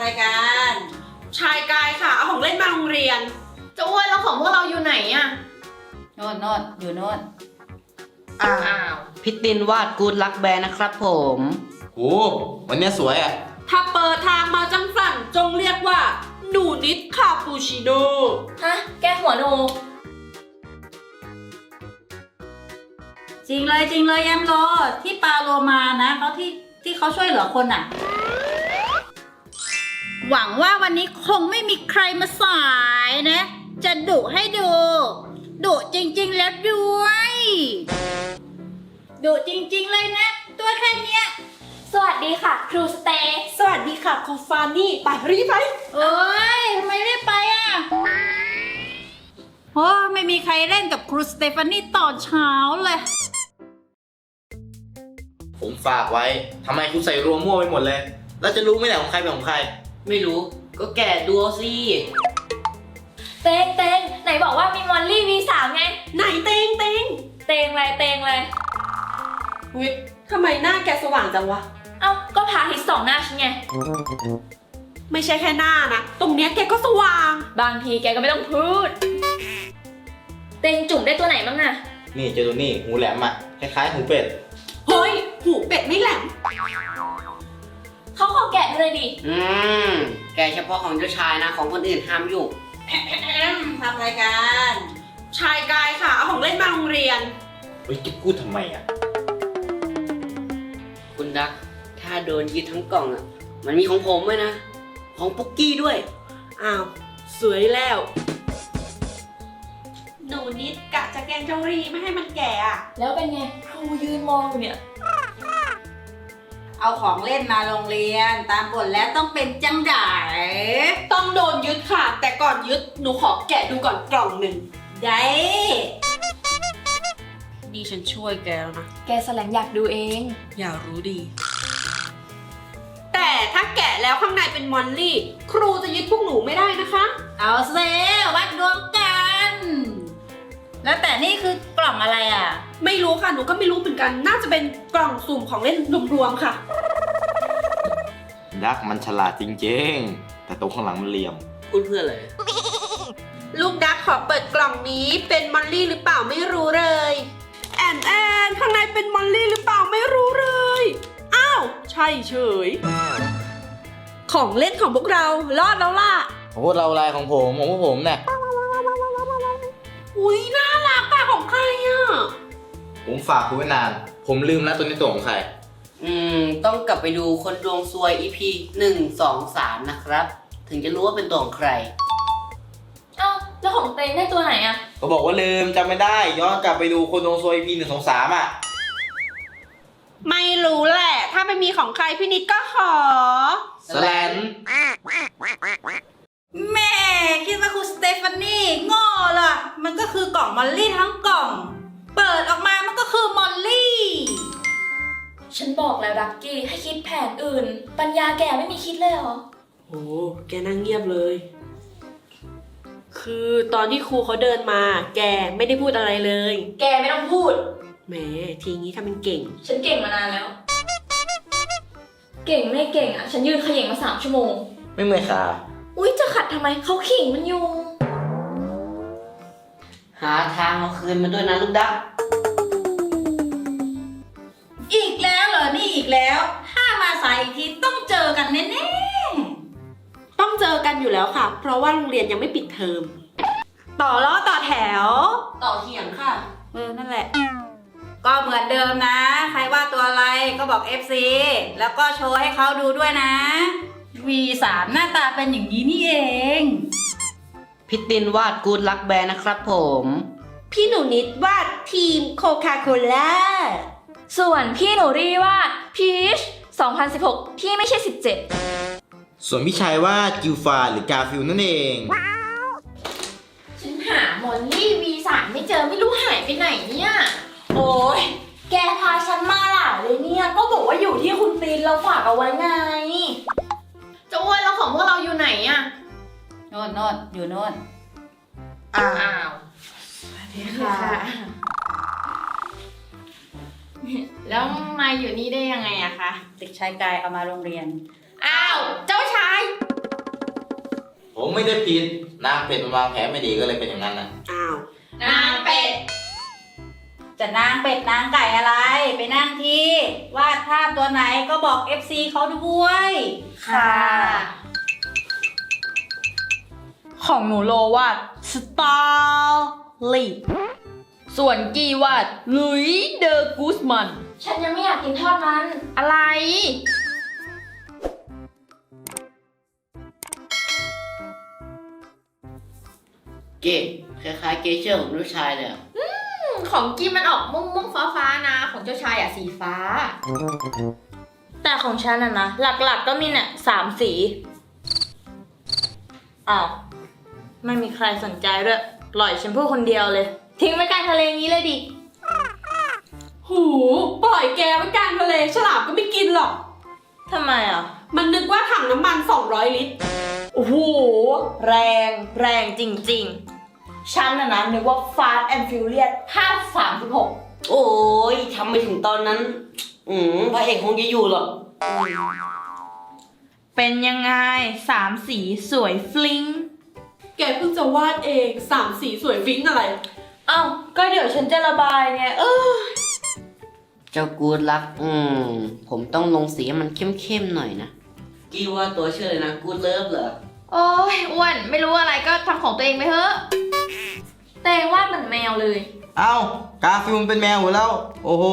ำรายการชายกายค่ะ เอาของเล่นมาโรงเรียน จะอ้วนแล้วของพวกเราอยู่ไหนอะโน่นโน่นอยู่โน่นอ่าอ้าว พิตินวาดกูดลักแบร์นะครับผม โอ้วันเนี้ยสวยอะ ถ้าเปิดทางมาจังสั่นจงเรียกว่า หนูนิดคาปูชิโน่ฮะ แกหัวโน จริงเลยจริงเลยแอมโลที่ปาโลมานะเขาที่ที่เขาช่วยเหลือคนอะ หวังว่าวันนี้คงไม่มีใครมาสายนะ จะดุให้ดูดุจริงๆแล้วด้วยดุจริงๆเลยนะ ตัวแค่เนี้ยสวัสดีค่ะ ครูสเตย์สวัสดีค่ะครูฟานี่ไปรีบไปเอ้ยทำไมไม่ไปอะโอ้ไม่มีใครเล่นกับครูสเตฟานี่ตอนเช้าเลย ผมฝากไว้ทำไมคุณใส่รวมมั่วไปหมดเลย แล้วจะรู้ไหมเนี่ยของใครเป็นของใคร ไม่รู้ก็แกะดูเอาสิ เตงเตงไหนบอกว่ามีมอลลี่ V3 ไง ไหนเตงเตงเตงเลยเตงเลย อุ๊ยทำไมหน้าแกสว่างจังวะ เอ้าก็พาทิตย์สองหน้าฉันไง ไม่ใช่แค่หน้านะ ตรงเนี้ยแกก็สว่าง บางทีแกก็ไม่ต้องพูด เตงจุ่มได้ตัวไหนบ้างอะนี่เจอตัวนี่หูแหลมอะ คล้ายๆหูเป็ด เฮ้ย หูเป็ดไม่แหลม เขาขอแกะให้เลยดิ อืม แกะเฉพาะของเจ้าชายนะ ของคนอื่นห้ามยุ่งทำรายการ ชายกายค่ะ เอาของเล่นมาโรงเรียน เฮ้ยจะพูดทำไมอะ คุณดัก ถ้าโดนยึดทั้งกล่องอะ มันมีของผมด้วยนะ ของปุกกี้ด้วย อ้าว สวยแล้ว หนูนิดกะจะแกล้งเจ้ารีไม่ให้มันแก่อะแล้วเป็นไงครูยืนมองอยู่เนี่ย เอาของเล่นมาโรงเรียน ตามบทแล้วต้องเป็นจังไดต้องโดนยึดค่ะ แต่ก่อนยึดหนูขอแกะดูก่อนกล่องหนึ่งได้นี่ฉันช่วยแกแล้วนะ แกแสลงอยากดูเอง อย่ารู้ดี แต่ถ้าแกะแล้วข้างในเป็นมอลลี่ ครูจะยึดพวกหนูไม่ได้นะคะ เอาเซวัดดวงกัน แล้วแต่นี่คือกล่องอะไรอะ ไม่รู้ค่ะ หนูก็ไม่รู้เหมือนกัน น่าจะเป็นกล่องสุ่มของเล่นรวมๆค่ะดักมันฉลาดจริงๆ แต่ตรงข้างหลังมันเหลี่ยม พูดเพื่ออะไรลูกดักขอเปิดกล่องนี้เป็นมอลลี่หรือเปล่าไม่รู้เลย แอนแอนข้างในเป็นมอลลี่หรือเปล่าไม่รู้เลย อ้าว ใช่เฉย ของเล่นของพวกเรารอดแล้วล่ะ ของพวกเราลายของผมของพวกผมเนี่ย อุ้ยน่า ผมฝากคุณไว้นาน ผมลืมแล้วตัวนี้ตัวของใคร อืม ต้องกลับไปดูคนดวงซวย EP หนึ่งสองสามนะครับ ถึงจะรู้ว่าเป็นตัวของใคร เอ้าแล้วของเตงได้ตัวไหนอะก็บอกว่าลืมจำไม่ได้ย้อนกลับไปดูคนดวงซวย EP หนึ่งสองสามอะ ไม่รู้แหละ ถ้าไม่มีของใครพี่นิดก็ขอสแลน แม่คิดว่าครูสเตฟานี่โง่เหรอมันก็คือกล่องมอลลี่ทั้งกล่อง เปิดออกมามันก็คือมอลลี่ ฉันบอกแล้วดักกี้ให้คิดแผนอื่น ปัญญาแกไม่มีคิดเลยเหรอ โอ้แกนั่งเงียบเลย คือตอนที่ครูเขาเดินมา แกไม่ได้พูดอะไรเลย แกไม่ต้องพูด แหม ทีนี้ทำเป็นเก่ง ฉันเก่งมานานแล้ว เก่งไม่เก่งอะฉันยืนเขย่งมาสามชั่วโมง ไม่เมื่อยขา อุ๊ย จะขัดทำไมเขาขิงมันอยู่ หาทางเอาคืนมาด้วยนะลูกดักอีกแล้วเหรอ นี่อีกแล้ว ถ้ามาสายอีกทีต้องเจอกันแน่ต้องเจอกันอยู่แล้วค่ะ เพราะว่าโรงเรียนยังไม่ปิดเทอม ต่อล้อต่อแถวต่อเถียงค่ะๆเออ นั่นแหละ ก็เหมือนเดิมนะ ใครว่าตัวอะไรก็บอก FC แล้วก็โชว์ให้เขาดูด้วยนะ V3 หน้าตาเป็นอย่างนี้นี่เอง พิตินวาดกูดลักแบร์นะครับผม พี่หนูนิดวาดทีมโคคาโคล่าส่วนพี่หนูรีว่าพีช2016พี่ไม่ใช่17ส่วนพี่ชายว่ากิลฟาหรือกาฟิลนั่นเอง ฉันหามอลลี่ V3 ไม่เจอไม่รู้หายไปไหนเนี่ย โอ้ยแกพาฉันมาหล่าเลยเนี่ย ก็บอกว่าอยู่ที่คุณตีนเราฝากเอาไว้ไง จะอ้วนแล้วของพวกเราอยู่ไหนอะ โน่นโน่นอยู่โน่นอ่าอ้าวค่ะ แล้วมาอยู่นี่ได้ยังไงอะคะ เด็กชายกายเอามาโรงเรียน อ้าว เจ้าชายไม่ได้ผิดนางเป็ดมันวางแผนไม่ดีก็เลยเป็นอย่างนั้นนะอ้าว นางเป็ด จะนางเป็ดนางไก่อะไร ไปนั่งที่วาดภาพตัวไหนก็บอก FC เขาด้วย ค่ะ ของหนูโลวาดสตาร์ลีส่วนกี้วาดลุยเดอกูสมัน ฉันยังไม่อยากกินทอดมัน อะไร เก๋คล้ายๆเกเชอร์ของลูกชายเลยอะของกี้มันออกม่วงม่วงฟ้าฟ้าๆนะ ของเจ้าชายอะสีฟ้า แต่ของฉันอะนะ หลักๆก็มีเนี่ยสามสี อ้าว ไม่มีใครสนใจด้วยปล่อยฉันพูดคนเดียวเลย ทิ้งไว้กลางทะเลงี้เลยดิ หูปล่อยแกไว้กลางทะเลฉลามก็ไม่กินหรอก ทำไมอะ มันนึกว่าถังน้ำมัน 200 ลิตร โอ้โห แรงแรงจริงๆ ฉันน่ะนะนึกว่า Fast and Furious 536 โอ้ยทำไปถึงตอนนั้น อืมพระเอกคงจะอยู่หรอก เป็นยังไงสามสีสวยฟลิง แกเพิ่งจะวาดเองสามสีสวยฟิ้งอะไรเอ้าก็เดี๋ยวฉันจะระบายไง เออเจ้ากูดรัก อืม ผมต้องลงสีให้มันเข้มๆหน่อยนะ กี้ว่าตัวชื่ออะไรนะกูดเลิฟเหรอ โอ้ยอ้วน ไม่รู้อะไรก็ทำของตัวเองไปเถอะแต่งวาดเหมือนแมวเลย เอ้ากาฟิลมันเป็นแมวอยู่แล้ว โอ้โห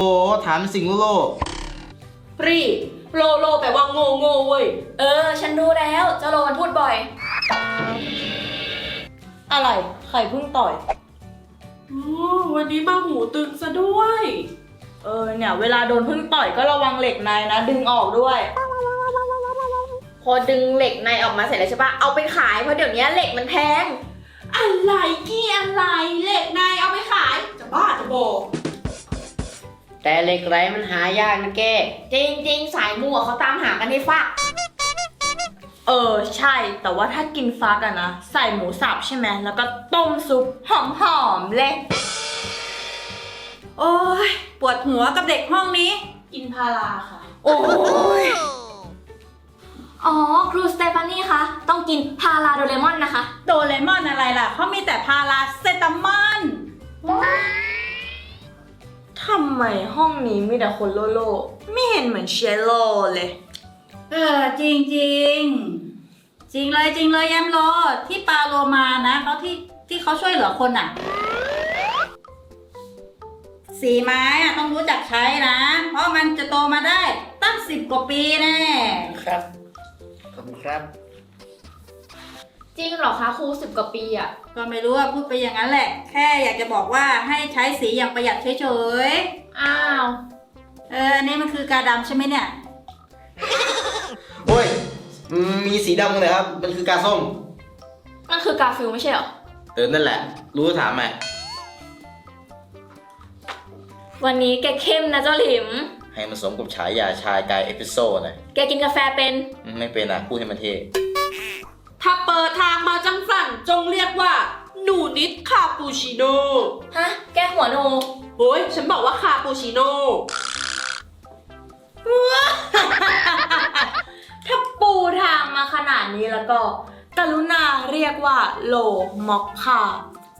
ถามสิ่งโลกปรีโลโลแปลว่าโง่โง่เว้ย เออ ฉันรู้แล้ว เจ้าโลมันพูดบ่อย อะไร ใครเพิ่งต่อย อ๋อวันนี้มาหูตึงซะด้วย เออเนี่ย เวลาโดนพึ่งต่อยก็ระวังเหล็กในนะ ดึงออกด้วย พอดึงเหล็กในออกมาเสร็จแล้วใช่ปะเอาไปขายเพราะเดี๋ยวนี้เหล็กมันแพง อะไรกี้อะไรเหล็กในเอาไปขาย จะบ้าจะบอกแต่เหล็กไหลมันหายากนะแกจริงๆ สายมัวเขาตามหากันให้ฟัก เออใช่ แต่ว่าถ้ากินฟักอะนะ ใส่หมูสับใช่ไหมแล้วก็ต้มซุปหอมๆเลย โอ้ยปวดหัวกับเด็กห้องนี้กินพาราค่ะ โอ้ยอ๋อ ครูสเตฟานี่คะ ต้องกินพาราโดเรมอนนะคะ โดเรมอนอะไรล่ะเขามีแต่พาราเซตามอลทำไมห้องนี้มีแต่คนโลโล ไม่เห็นเหมือนเชลโลเลย เออจริงจริงจริงเลยจริงเลยแยมโลที่ปาโลมานะเขาที่ที่เขาช่วยเหลือคนอะ สีไม้อะต้องรู้จักใช้นะ เพราะมันจะโตมาได้ตั้งสิบกว่าปีแน่ครับขอบคุณครับ จริงเหรอคะครูสิบกว่าปีอะก็ไม่รู้ว่าพูดไปอย่างนั้นแหละ แค่อยากจะบอกว่าให้ใช้สีอย่างประหยัดเฉยอ้าว ๆเอออันนี้มันคือกาดำใช่ไหมเนี่ยๆ โอ้ยอืมมีสีดำเลยครับ มันคือกาส้ม มันคือกาฟิลไม่ใช่เหรอ เออ นั่นแหละ รู้ถามไหมวันนี้แกเข้มนะเจ้าหลิม ให้มันสมกับฉายาชายกายเอพิโซดหน่อยแกกินกาแฟเป็น อืมไม่เป็นอะพูดให้มันเท่ถ้าเปิดทางมาจังสั่นจงเรียกว่า หนูนิดคาปูชิโน่ฮะ แกหัวโน โอ้ยฉันบอกว่าคาปูชิโน่ ถ้าปูทางมาขนาดนี้แล้วก็ กรุณาเรียกว่าโลมอคค่า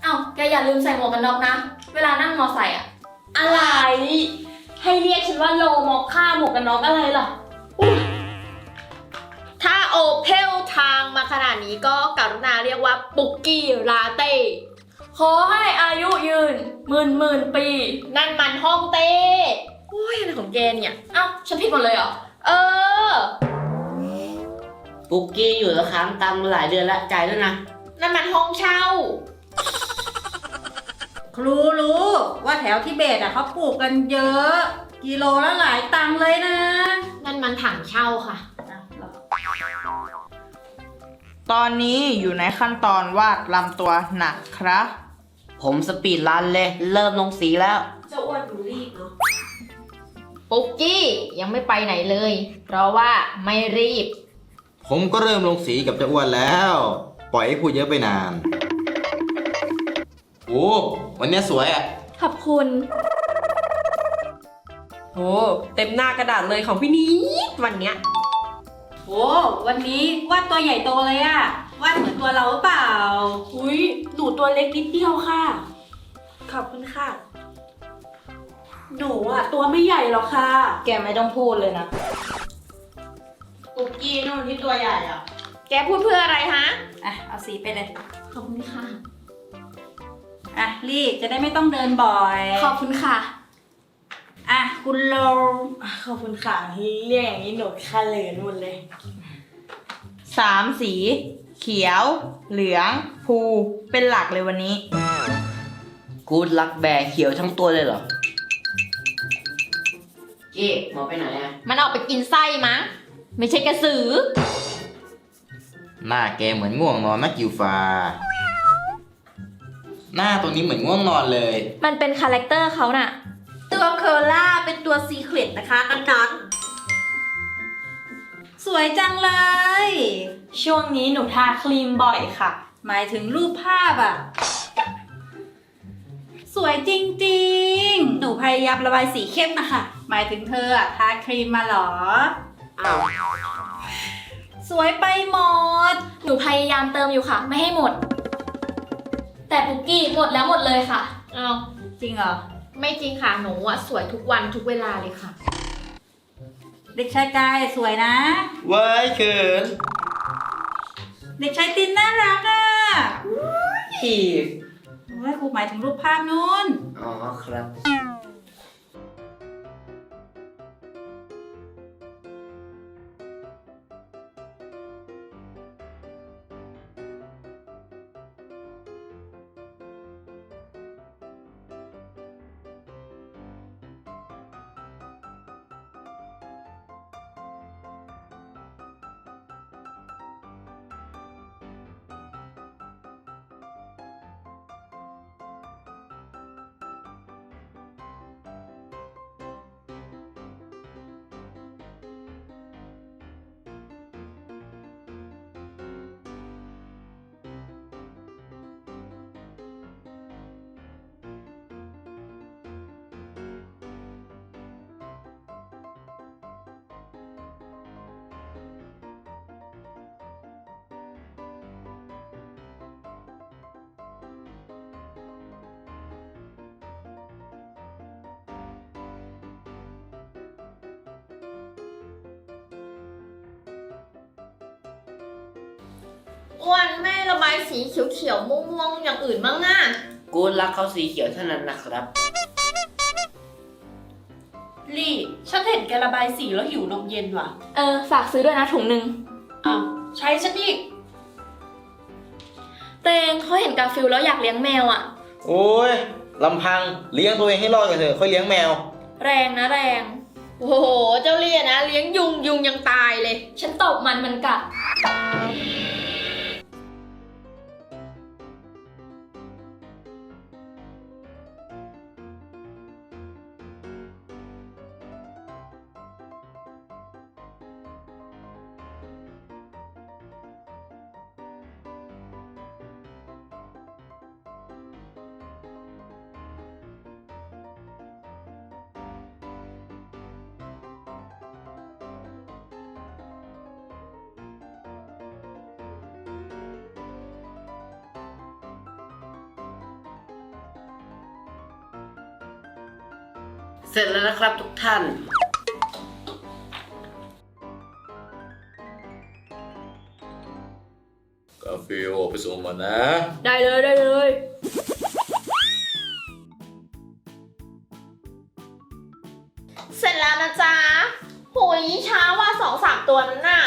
เอ้าแกอย่าลืมใส่หมวกกันน็อกนะ เวลานั่งมอไซค์อะอะไร ให้เรียกฉันว่าโลมอคค่าหมวกกันน็อกอะไรล่ะถ้าโอเพลทางมาขนาดนี้ก็กรุณาเรียกว่าปุกกี้ลาเต้ ขอให้อายุยืนหมื่นหมื่นปี นั่นมันห้องเต้ โอ้ยอะไรของแกเนี่ย เอ้าฉันผิดหมดเลยเหรอ เออ ปุกกี้อยู่แล้วค้างตังค์มาหลายเดือนแล้วจ่ายด้วยนะ นั่นมันห้องเช่า ครูรู้ว่าแถวทิเบตอะเขาปลูกกันเยอะ กิโลละหลายตังค์เลยนะนั่นมันถังเช่าค่ะ ตอนนี้อยู่ในขั้นตอนวาดลำตัวหนักครับ ผมสปีดรันเลย เริ่มลงสีแล้วจ้าอ้วนดูรีบเนาะ ปุกกี้ยังไม่ไปไหนเลย เพราะว่าไม่รีบ ผมก็เริ่มลงสีกับเจ้าอ้วนแล้ว ปล่อยให้พูดเยอะไปนาน โอ้วันเนี้ยสวยอะ ขอบคุณ โอ้เต็มหน้ากระดาษเลยของพี่นิดวันเนี้ย โอ้วันนี้วาดตัวใหญ่โตเลยอะวาดเหมือนตัวเราหรือเปล่า อุ้ยหนูตัวเล็กนิดเดียวค่ะ ขอบคุณค่ะ หนูอะตัวไม่ใหญ่หรอกค่ะ แกไม่ต้องพูดเลยนะ กุกกี้นู่นที่ตัวใหญ่อะ แกพูดเพื่ออะไรฮะ อะ เอาสีไปเลย ขอบคุณค่ะ อะรีบจะได้ไม่ต้องเดินบ่อย ขอบคุณค่ะ อะ คุณโลขอบคุณค่ะเรียกอย่างนี้หนูค่าเลินหมดเลย สามสี เขียว เหลืองภูเป็นหลักเลยวันนี้ กูดลักแบร์เขียวทั้งตัวเลยเหรอเจ๊หมอไปไหนอะมันออกไปกินไส้มั้ง ไม่ใช่กระสือ หน้าแกเหมือนง่วงนอนนะกิวฟ้าหน้าตรงนี้เหมือนง่วงนอนเลย มันเป็นคาแรคเตอร์เขาน่ะ ตัวเคอร่าเป็นตัวซีเครตนะคะน้องสวยจังเลย ช่วงนี้หนูทาครีมบ่อยค่ะ หมายถึงรูปภาพอะสวยจริงๆ หนูพยายามระบายสีเข้มนะคะ หมายถึงเธออะทาครีมมาเหรอๆ อ้าวสวยไปหมด หนูพยายามเติมอยู่ค่ะ ไม่ให้หมด แต่ปุกกี้หมดแล้วหมดเลยค่ะเอาจริงเหรอ ไม่จริงค่ะ หนูอะสวยทุกวันทุกเวลาเลยค่ะ เด็กชายกายสวยนะ เว้ยเขินเด็กชายตินน่ารักอะอีกโอ้ยครูหมายถึงรูปภาพนู้น อ๋อครับ อ้วนแม่ระบายสีเขียวๆม่วงๆอย่างอื่นบ้างอะกูดลักเขาสีเขียวเท่านั้นนะครับ ลี่ ฉันเห็นแกระบายสีแล้วหิวนมเย็นว่ะเออ ฝากซื้อด้วยนะถุงหนึ่งอ้าวใช้ฉันอีก เตงเขาเห็นกาฟิลแล้วอยากเลี้ยงแมวอะโอ้ยลำพังเลี้ยงตัวเองให้รอดกันเถอะค่อยเลี้ยงแมว แรงนะแรง โอ้โห เจ้าเลี่ยนะ เลี้ยงยุงยุงยังตายเลย ฉันตบมันมันกัด เสร็จแล้วนะครับทุกท่าน กาฟิลไปส่งมานะ ได้เลยได้เลย เสร็จแล้วนะจ๊ะหุยช้าว่าสองสามตัวนั้นน่ะ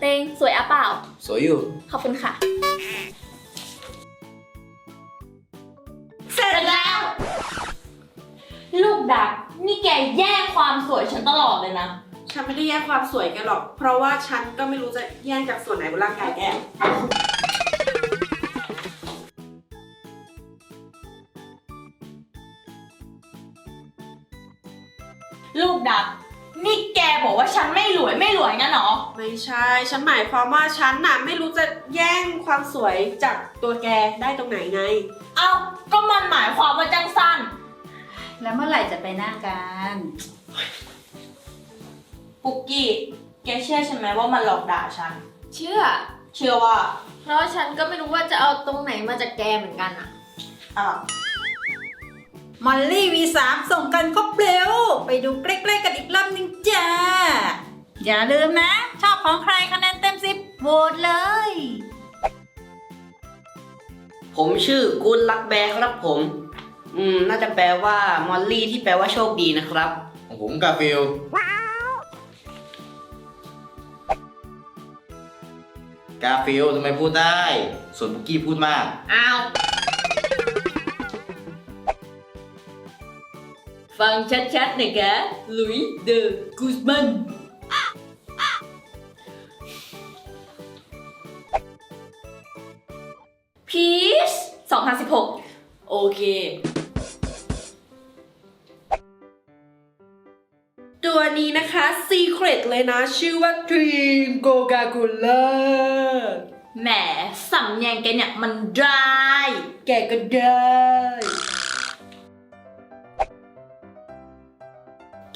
เตงสวยอะเปล่า สวยอยู่ ขอบคุณค่ะ ดักนี่แกแย่งความสวยฉันตลอดเลยนะ ฉันไม่ได้แย่งความสวยแกหรอก เพราะว่าฉันก็ไม่รู้จะแย่งจากส่วนไหนบนร่างกายแก ลูกดัก นี่แกบอกว่าฉันไม่หลวยไม่หลวยงั้นเหรอ ไม่ใช่ ฉันหมายความว่าฉันน่ะไม่รู้จะแย่งความสวยจากตัวแกได้ตรงไหนไง เอ้าก็มันหมายความว่าจังสั้น แล้วเมื่อไหร่จะไปหน้ากันปุกกี้ แกเชื่อฉันไหมว่ามันหลอกด่าฉัน เชื่อ เชื่อว่า เพราะฉันก็ไม่รู้ว่าจะเอาตรงไหนมาจากแกเหมือนกันอะอ้าวมอลลี่ V3 ส่งกันครบเร็ว ไปดูใกล้ๆกันอีกรอบหนึงจ้า อย่าลืมนะ ชอบของใครคะแนนเต็มสิบโหวตเลย ผมชื่อกูดลักแบร์ครับผม อืม น่าจะแปลว่ามอลลี่ที่แปลว่าโชคดีนะครับ ของผมกาฟิลกาฟิลทำไมพูดได้ ส่วนบุกกี้พูดมาก อ้าว ฟังชัดๆหน่อยแกลุยเดอกูสมัน พีช2016 โอเค ตัวนี้นะคะ Secret เลยนะ ชื่อว่า Dream Coca-Cola แหมสำเนียงแกเนี่ยมันได้ แกก็ได้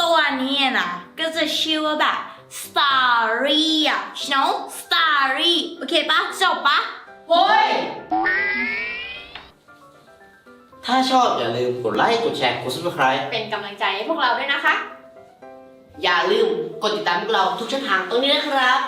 ตัวนี้นะก็จะชื่อว่าแบบ Starry อะ you know Starry โอเคปะจบปะโว้ย ถ้าชอบอย่าลืมกดไลค์ กดแชร์ กด subscribe เป็นกำลังใจให้พวกเราด้วยนะคะ อย่าลืมกดติดตามพวกเราทุกช่องทางตรงนี้นะครับ